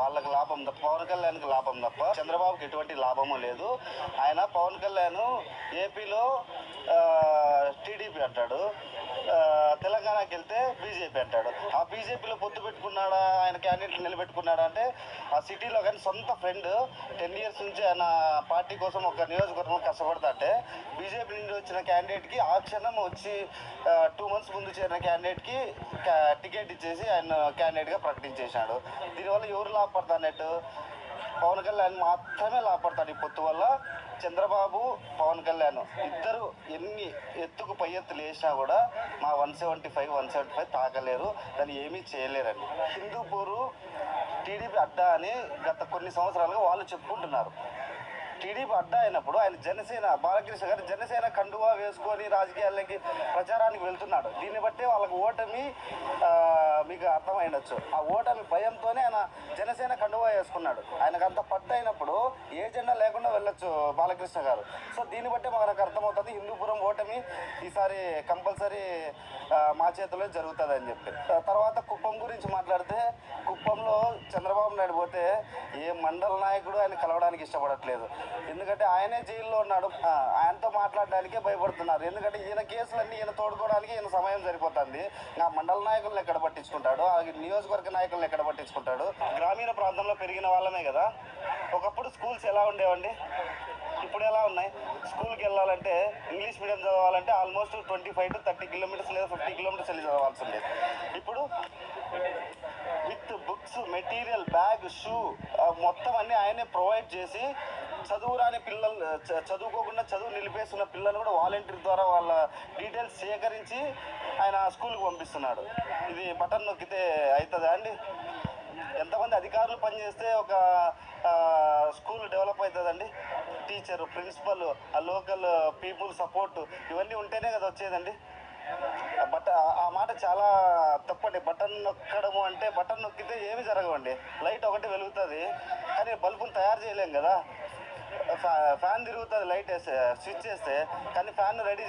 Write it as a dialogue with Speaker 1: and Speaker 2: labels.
Speaker 1: వాళ్ళకి లాభం తప్ప పవన్ కళ్యాణ్కి లాభం తప్ప చంద్రబాబుకి ఎటువంటి లాభము లేదు. ఆయన పవన్ కళ్యాణ్ ఏపీలో టీడీపీ అంటాడు. తెలంగాణకి వెళ్తే బీజేపీ అంటాడు. ఆ బీజేపీలో పొత్తు పెట్టుకున్నాడా ఆయన క్యాండిడేట్ నిలబెట్టుకున్నాడు. అంటే ఆ సిటీలో కానీ సొంత ఫ్రెండ్ టెన్ ఇయర్స్ నుంచి ఆయన పార్టీ కోసం ఒక నియోజకవర్గం కష్టపడతాంటే బీజేపీ నుండి వచ్చిన క్యాండిడేట్కి ఆ క్షణం వచ్చి టూ మంత్స్ ముందు చేరిన క్యాండిడేట్కి టికెట్ ఇచ్చేసి ఆయన క్యాండిడేట్గా ప్రకటించేశాడు. దీనివల్ల ఎవరు లాభపడతానట్టు పవన్ కళ్యాణ్ మాత్రమే లాభపడతాడు ఈ పొత్తు వల్ల. చంద్రబాబు పవన్ కళ్యాణ్ ఇద్దరు ఎన్ని ఎత్తుకు పై ఎత్తులు వేసినా కూడా మా one seventy five one seventy five తాగలేరు. దాన్ని ఏమీ చేయలేరని హిందూపూరు టీడీపీ అడ్డా అని గత కొన్ని సంవత్సరాలుగా వాళ్ళు చెప్పుకుంటున్నారు. టీడీపీ అడ్డా అయినప్పుడు ఆయన జనసేన బాలకృష్ణ గారు జనసేన కండువా వేసుకొని రాజకీయాల్లోకి ప్రచారానికి వెళ్తున్నాడు. దీన్ని బట్టి వాళ్ళకు ఓటమి మీకు అర్థమైండొచ్చు. ఆ ఓటమి భయంతోనే ఆయన జనసేన కండువా వేసుకున్నాడు. ఆయనకు అంత పట్టు అయినప్పుడు ఏ జెండా లేకుండా వెళ్ళొచ్చు బాలకృష్ణ గారు. సో దీన్ని బట్టి మనకు అర్థమవుతుంది హిందూపురం ఓటమి ఈసారి కంపల్సరీ మా చేతిలో జరుగుతుంది అని చెప్పి తర్వాత కుప్పం గురించి మాట్లాడితే కుప్పంలో చంద్రబాబు నాయుడు పోతే ఏ మండల నాయకుడు ఆయన కలవడానికి ఇష్టపడట్లేదు. ఎందుకంటే ఆయనే జైల్లో ఉన్నాడు. ఆయనతో మాట్లాడడానికే భయపడుతున్నారు. ఎందుకంటే ఈయన కేసులన్నీ ఈయన తోడుకోవడానికి ఈయన సమయం సరిపోతుంది. నా మండల నాయకులను ఎక్కడ పట్టించుకుంటాడు? ఆ నియోజకవర్గ నాయకులను ఎక్కడ పట్టించుకుంటాడు? గ్రామీణ ప్రాంతంలో పెరిగిన వాళ్ళమే కదా. ఒకప్పుడు స్కూల్స్ ఎలా ఉండేవండి? ఇప్పుడు ఎలా ఉన్నాయి? స్కూల్కి వెళ్ళాలంటే ఇంగ్లీష్ మీడియం చదవాలంటే almost twenty five to thirty kilometres లేదా ఫిఫ్టీ కిలోమీటర్స్ వెళ్ళి చదవాల్సి ఉండేది ఇప్పుడు with books material bag shoe మొత్తం అన్ని ఆయనే ప్రొవైడ్ చేసి చదువురాని పిల్లలు చ- చదువుకోకుండా చదువు నిలిపేస్తున్న పిల్లలు కూడా వాలంటీర్ ద్వారా వాళ్ళ డీటెయిల్స్ సేకరించి ఆయన స్కూల్కి పంపిస్తున్నాడు. ఇది బటన్ నొక్కితే అవుతుందా అండి? ఎంతమంది అధికారులు పనిచేస్తే ఒక స్కూల్ డెవలప్ అవుతుందండి? టీచరు ప్రిన్సిపల్ ఆ లోకల్ పీపుల్ సపోర్ట్ ఇవన్నీ ఉంటేనే కదా వచ్చేదండి. బట్ ఆ మాట చాలా తప్పండి. బటన్ నొక్కడము అంటే బటన్ నొక్కితే ఏమి జరగవండి. లైట్ ఒకటి వెలుగుతుంది. కానీ బల్బుని తయారు చేయలేం కదా. ఫ్యా- ఫ్యాన్ తిరుగుతుంది లైట్ వేస్తే స్విచ్ వేస్తే. కానీ ఫ్యాన్ రెడీ